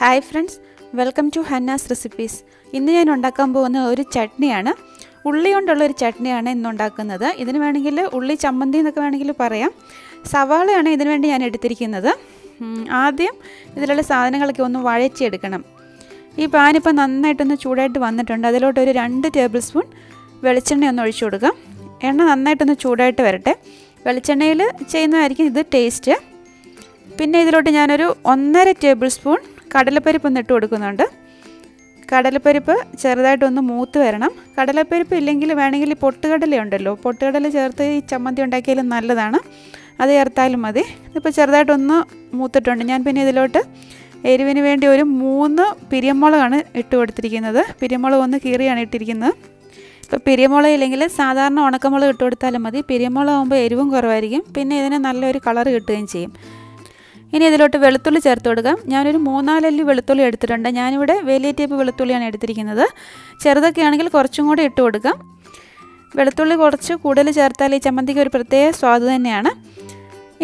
Hi friends welcome to Hanna's recipes ഇന്ന് ഞാൻ ഉണ്ടാക്കാൻ പോകുന്ന ഒരു ചട്നിയാണ്. ഉള്ളി കൊണ്ടുള്ള ഒരു ചട്നിയാണ് ഇന്ന് ഉണ്ടാക്കുന്നത്. ഇതിന് വേണമെങ്കിൽ ഉള്ളി ചമ്മന്തി എന്നൊക്കെ വേണമെങ്കിൽ പറയാം. സവാളയാണ് ഇതിനു വേണ്ടി ഞാൻ എടുത്തിരിക്കുന്നത്. ആദ്യം ഇതിലുള്ള സാധനങ്ങളൊക്കെ ഒന്ന് വഴച്ചെടുക്കണം ഈ പാനിപ്പോൾ നന്നായിട്ടൊന്ന് ചൂടായിട്ട് വന്നിട്ടുണ്ട്. അതിലോട്ട് ഒരു രണ്ട് ടേബിൾ സ്പൂൺ വെളിച്ചെണ്ണ ഒന്ന് ഒഴിച്ചു കൊടുക്കാം. എണ്ണ നന്നായിട്ടൊന്ന് ചൂടായിട്ട് വരട്ടെ. വെളിച്ചെണ്ണയിൽ ചെയ്യുന്നതായിരിക്കും ഇത് ടേസ്റ്റ്. പിന്നെ ഇതിലോട്ട് ഞാനൊരു ഒന്നര ടേബിൾ സ്പൂൺ കടലപ്പരിപ്പ് ഒന്ന് ഇട്ട് കൊടുക്കുന്നുണ്ട്. കടലപ്പരിപ്പ് ചെറുതായിട്ടൊന്ന് മൂത്ത് വരണം. കടലപ്പരിപ്പ് ഇല്ലെങ്കിൽ വേണമെങ്കിൽ പൊട്ടുകടല ഉണ്ടല്ലോ പൊട്ടുകടല ചേർത്ത് ഈ ചമ്മന്തി ഉണ്ടാക്കിയാലും നല്ലതാണ്. അത് ചേർത്താലും മതി. ഇതിപ്പോൾ ചെറുതായിട്ടൊന്ന് മൂത്തിട്ടുണ്ട്. ഞാൻ പിന്നെ ഇതിലോട്ട് എരിവിന് വേണ്ടി ഒരു മൂന്ന് പിരിയമുളകാണ് ഇട്ട് കൊടുത്തിരിക്കുന്നത്. പിരിയമുളക് ഒന്ന് കീറിയാണ് ഇട്ടിരിക്കുന്നത്. ഇപ്പോൾ പിരിയമുളക് ഇല്ലെങ്കിൽ സാധാരണ ഉണക്കമുളക് ഇട്ട് കൊടുത്താലും മതി. പിരിയമുളക് ആകുമ്പോൾ എരിവും കുറവായിരിക്കും. പിന്നെ ഇതിന് നല്ലൊരു കളർ കിട്ടുകയും ചെയ്യും. ഇനി ഇതിലോട്ട് വെളുത്തുള്ളി ചേർത്ത് കൊടുക്കാം. ഞാനൊരു മൂന്നാലല്ലി വെളുത്തുള്ളി എടുത്തിട്ടുണ്ട്. ഞാനിവിടെ വലിയ ടൈപ്പ് വെളുത്തുള്ളിയാണ് എടുത്തിരിക്കുന്നത്. ചെറുതൊക്കെ ആണെങ്കിൽ കുറച്ചും കൂടെ ഇട്ട് കൊടുക്കാം. വെളുത്തുള്ളി കുറച്ച് കൂടുതൽ ചേർത്താൽ ഈ ചമ്മന്തിക്ക് ഒരു പ്രത്യേക സ്വാദ് തന്നെയാണ്.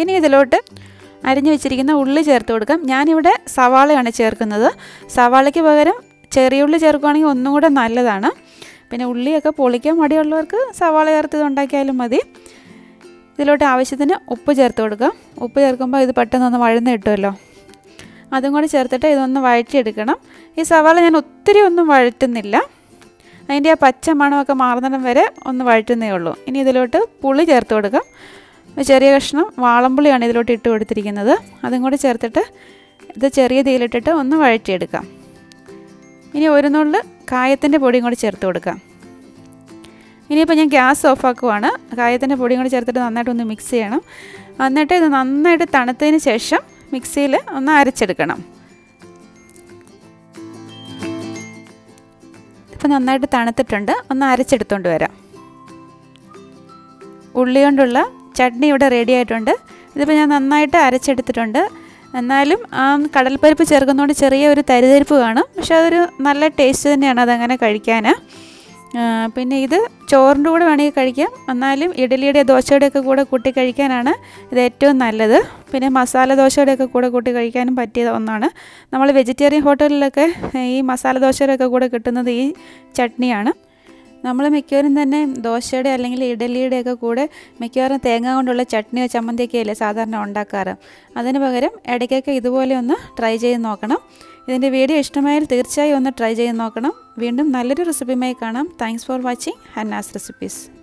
ഇനി ഇതിലോട്ട് അരിഞ്ഞു വെച്ചിരിക്കുന്ന ഉള്ളി ചേർത്ത് കൊടുക്കാം. ഞാനിവിടെ സവാളയാണ് ചേർക്കുന്നത്. സവാളയ്ക്ക് പകരം ചെറിയ ഉള്ളി ചേർക്കുകയാണെങ്കിൽ ഒന്നും കൂടെ നല്ലതാണ്. പിന്നെ ഉള്ളിയൊക്കെ പൊളിക്കാൻ മടിയുള്ളവർക്ക് സവാള ചേർത്ത് ഉണ്ടാക്കിയാലും മതി. ഇതിലോട്ട് ആവശ്യത്തിന് ഉപ്പ് ചേർത്ത് കൊടുക്കുക. ഉപ്പ് ചേർക്കുമ്പോൾ ഇത് പെട്ടെന്നൊന്ന് വഴന്ന് കിട്ടുമല്ലോ. അതും കൂടി ചേർത്തിട്ട് ഇതൊന്ന് വഴറ്റിയെടുക്കണം. ഈ സവാള ഞാൻ ഒത്തിരി ഒന്നും വഴറ്റുന്നില്ല. അതിന്റെ ആ പച്ച മണമൊക്കെ മാറുന്നിടം വരെ ഒന്ന് വഴറ്റുന്നേ ഉള്ളൂ. ഇനി ഇതിലോട്ട് പുളി ചേർത്ത് കൊടുക്കാം. ചെറിയ കഷ്ണം വാളംപുളിയാണ് ഇതിലോട്ട് ഇട്ട് കൊടുത്തിരിക്കുന്നത്. അതും കൂടി ചേർത്തിട്ട് ഇത് ചെറിയ തീയിലിട്ടിട്ട് ഒന്ന് വഴറ്റിയെടുക്കാം. ഇനി ഒരു നുള്ളിൽ കായത്തിന്റെ പൊടിയും കൂടി ചേർത്ത് കൊടുക്കാം. ഇനിയിപ്പോൾ ഞാൻ ഗ്യാസ് ഓഫ് ആക്കുവാണ് കായത്തിന്റെ പൊടിയും കൂടി ചേർത്തിട്ട് നന്നായിട്ട് ഒന്ന് മിക്സ് ചെയ്യണം. എന്നിട്ട് ഇത് നന്നായിട്ട് തണുത്തതിന് ശേഷം മിക്സിയിൽ ഒന്ന് അരച്ചെടുക്കണം. ഇപ്പം നന്നായിട്ട് തണുത്തിട്ടുണ്ട്. ഒന്ന് അരച്ചെടുത്തുകൊണ്ട് വരാം. ഉള്ളി കൊണ്ടുള്ള ചട്നി ഇവിടെ റെഡി ആയിട്ടുണ്ട്. ഇതിപ്പോൾ ഞാൻ നന്നായിട്ട് അരച്ചെടുത്തിട്ടുണ്ട്. എന്നാലും ആ കടൽപ്പരിപ്പ് ചേർക്കുന്നതുകൊണ്ട് ചെറിയ ഒരു തരിതരിപ്പ് കാണും. പക്ഷെ അതൊരു നല്ല ടേസ്റ്റ് തന്നെയാണ് അതങ്ങനെ കഴിക്കാൻ പിന്നെ ഇത് ചോറിന്റെ കൂടെ വേണമെങ്കിൽ കഴിക്കാം. എന്നാലും ഇഡലിയുടെ ദോശയുടെ ഒക്കെ കൂടെ കൂട്ടി കഴിക്കാനാണ് ഇത് ഏറ്റവും നല്ലത്. പിന്നെ മസാല ദോശയുടെ ഒക്കെ കൂടെ കൂട്ടി കഴിക്കാനും പറ്റിയ ഒന്നാണ്. നമ്മൾ വെജിറ്റേറിയൻ ഹോട്ടലിലൊക്കെ ഈ മസാല ദോശയുടെ ഒക്കെ കൂടെ കിട്ടുന്നത് ഈ ചട്നിയാണ്. നമ്മൾ മിക്കവാറും തന്നെ ദോശയുടെ അല്ലെങ്കിൽ ഇഡലിയുടെ ഒക്കെ കൂടെ മിക്കവാറും തേങ്ങ കൊണ്ടുള്ള ചട്നിയോ ചമ്മന്തിയൊക്കെയല്ലേ സാധാരണ ഉണ്ടാക്കാറ്. അതിന് പകരം ഇടയ്ക്കൊക്കെ ഇതുപോലെ ഒന്ന് ട്രൈ ചെയ്ത് നോക്കണം. ഇതിന്റെ വീഡിയോ ഇഷ്ടമായാൽ തീർച്ചയായും ഒന്ന് ട്രൈ ചെയ്ത് നോക്കണം. വീണ്ടും നല്ലൊരു റെസിപ്പിയുമായി കാണാം. Thanks for watching Hanna's recipes